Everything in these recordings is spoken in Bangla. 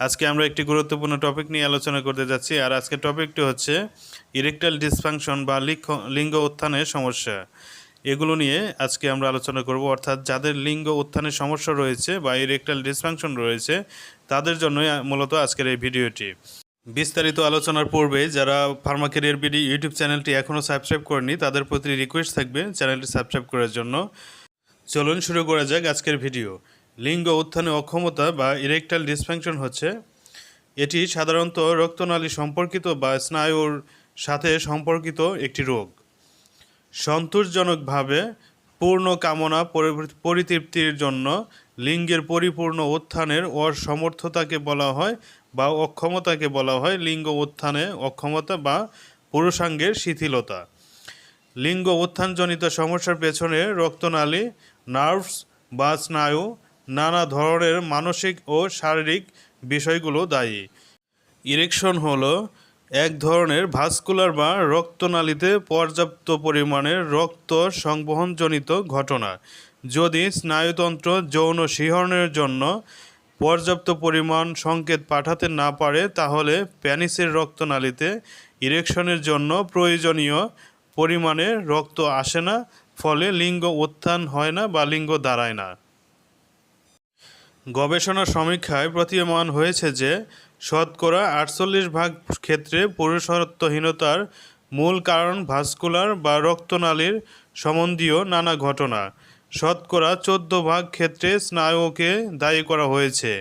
আজকে আমরা একটি গুরুত্বপূর্ণ টপিক নিয়ে আলোচনা করতে যাচ্ছি, আর আজকের টপিকটি হচ্ছে ইরেকটাল ডিসফাংশন বা লিঙ্গ- উত্থানের সমস্যা। এগুলো নিয়ে আজকে আমরা আলোচনা করব, অর্থাৎ যাদের লিঙ্গ উত্থানের সমস্যা রয়েছে বা ইরেকটাল ডিসফাংশন রয়েছে, তাদের জন্যই মূলত আজকের এই ভিডিওটি। বিস্তারিত আলোচনার পূর্বে যারা ফার্মা কেরিয়ার বিডি ইউটিউব চ্যানেলটি এখনও সাবস্ক্রাইব করেনি তাদের প্রতি রিকোয়েস্ট থাকবে চ্যানেলটি সাবস্ক্রাইব করার জন্য। চলুন শুরু করা যাক আজকের ভিডিও। লিঙ্গ উত্থানে অক্ষমতা বা ইরেকটাল ডিসফাংশন হচ্ছে, এটি সাধারণত রক্তনালী সম্পর্কিত বা স্নায়ুর সাথে সম্পর্কিত একটি রোগ। সন্তোষজনকভাবে পূর্ণ কামনা পরিতৃপ্তির জন্য লিঙ্গের পরিপূর্ণ উত্থানের অসমর্থতাকে বলা হয় বা অক্ষমতাকে বলা হয় লিঙ্গ উত্থানে অক্ষমতা বা পুরুষাঙ্গের শিথিলতা। লিঙ্গ উত্থানজনিত সমস্যার পেছনে রক্তনালী, নার্ভস বা স্নায়ু নানা ধরনের মানসিক ও শারীরিক বিষয়গুলো দায়ী। ইরেকশন হলো এক ধরনের ভাস্কুলার বা রক্তনালীতে পর্যাপ্ত পরিমাণের রক্ত সংবহনজনিত ঘটনা। যদি স্নায়ুতন্ত্র যৌন শিহরণের জন্য পর্যাপ্ত পরিমাণ সংকেত পাঠাতে না পারে, তাহলে প্যানিসের রক্তনালীতে ইরেকশনের জন্য প্রয়োজনীয় পরিমাণে রক্ত আসে না, ফলে লিঙ্গ উত্থান হয় না বা লিঙ্গ দাঁড়ায় না। গবেষণা সমীক্ষায় প্রতীয়মান হয়েছে যে শতকরা আটচল্লিশ ভাগ ক্ষেত্রে পুরুষত্বহীনতার মূল কারণ ভাস্কুলার বা রক্তনালীর সম্বন্ধীয় নানা ঘটনা। শতকরা চোদ্দ ভাগ ক্ষেত্রে স্নায়ুকে দায়ী করা হয়েছে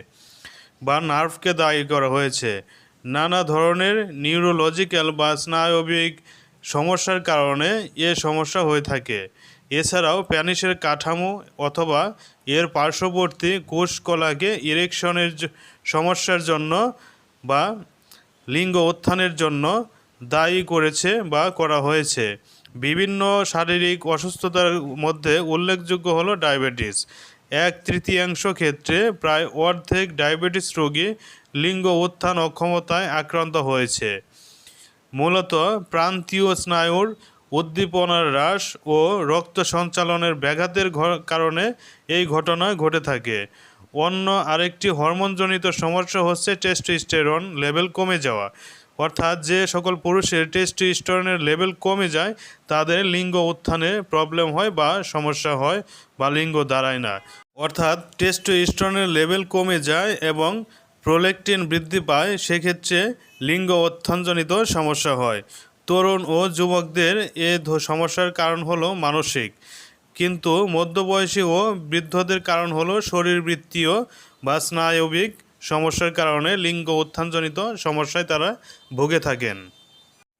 বা নার্ভকে দায়ী করা হয়েছে। নানা ধরনের নিউরোলজিক্যাল বা স্নায়বিক সমস্যার কারণে এ সমস্যা হয়ে থাকে। এছাড়াও প্যানিসের কাঠামো অথবা এর পার্শ্ববর্তী কোষকলাকে ইরেকশনের সমস্যার জন্য বা লিঙ্গ উত্থানের জন্য দায়ী করেছে বা করা হয়েছে। বিভিন্ন শারীরিক অসুস্থতার মধ্যে উল্লেখযোগ্য হলো ডায়াবেটিস। এক তৃতীয়াংশ ক্ষেত্রে প্রায় অর্ধেক ডায়াবেটিস রোগী লিঙ্গ উত্থান অক্ষমতায় আক্রান্ত হয়েছে। মূলত প্রান্তীয় স্নায়ুর উদ্দীপনার হ্রাস ও রক্ত সঞ্চালনের ব্যাঘাতের কারণে এই ঘটনা ঘটে থাকে। অন্য আরেকটি হরমোনজনিত সমস্যা হচ্ছে টেস্টোস্টেরন লেভেল কমে যাওয়া। অর্থাৎ যে সকল পুরুষের টেস্টোস্টেরনের লেভেল কমে যায়, তাদের লিঙ্গ উত্থানে প্রবলেম হয় বা সমস্যা হয় বা লিঙ্গ দাঁড়ায় না। অর্থাৎ টেস্টোস্টেরনের লেভেল কমে যায় এবং প্রোলেকটিন বৃদ্ধি পায়, সেক্ষেত্রে লিঙ্গ উত্থানজনিত সমস্যা হয়। তরুণ ও যুবকদের এ সমস্যার কারণ হলো মানসিক। কিন্তু মধ্যবয়সী ও বৃদ্ধদের কারণ হলো শরীরবৃত্তীয় বা স্নায়বিক সমস্যার কারণে লিঙ্গ উত্থানজনিত সমস্যায় তারা ভুগে থাকেন।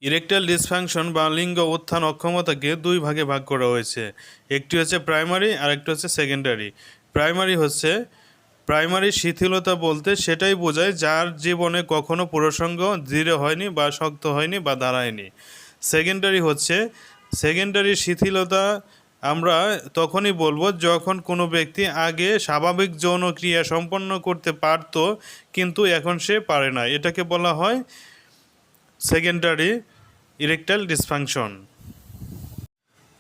ইরেকটাল ডিসফাংশন বা লিঙ্গ উত্থান অক্ষমতাকে দুই ভাগে ভাগ করা হয়েছে। একটি হচ্ছে প্রাইমারি আর একটি হচ্ছে সেকেন্ডারি। প্রাইমারি হচ্ছে প্রাইমারি শিথিলতা বলতে সেটাই বোঝায় যার জীবনে কখনো পুরসঙ্গ দৃঢ় হয়নি বা শক্ত হয়নি বা দাঁড়ায়নি। সেকেন্ডারি হচ্ছে, সেকেন্ডারি শিথিলতা আমরা তখনই বলব যখন কোনো ব্যক্তি আগে স্বাভাবিক যৌন ক্রিয়া সম্পন্ন করতে পারত, কিন্তু এখন সে পারে না। এটাকে বলা হয় সেকেন্ডারি ইরেকটাল ডিসফাংশন।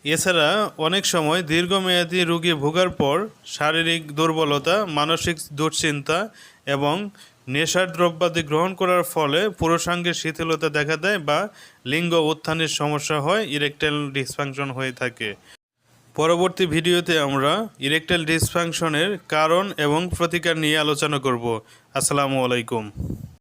এছাড়া অনেক সময় দীর্ঘমেয়াদী রোগী ভোগার পর শারীরিক দুর্বলতা, মানসিক দুশ্চিন্তা এবং নেশার দ্রব্যাদি গ্রহণ করার ফলে পুরুষাঙ্গের শিথিলতা দেখা দেয় বা লিঙ্গ উত্থানের সমস্যা হয় ইরেকটাল ডিসফাংশন হয়ে থাকে। পরবর্তী ভিডিওতে আমরা ইরেকটাল ডিসফাংশনের কারণ এবং প্রতিকার নিয়ে আলোচনা করব। আসসালামু আলাইকুম।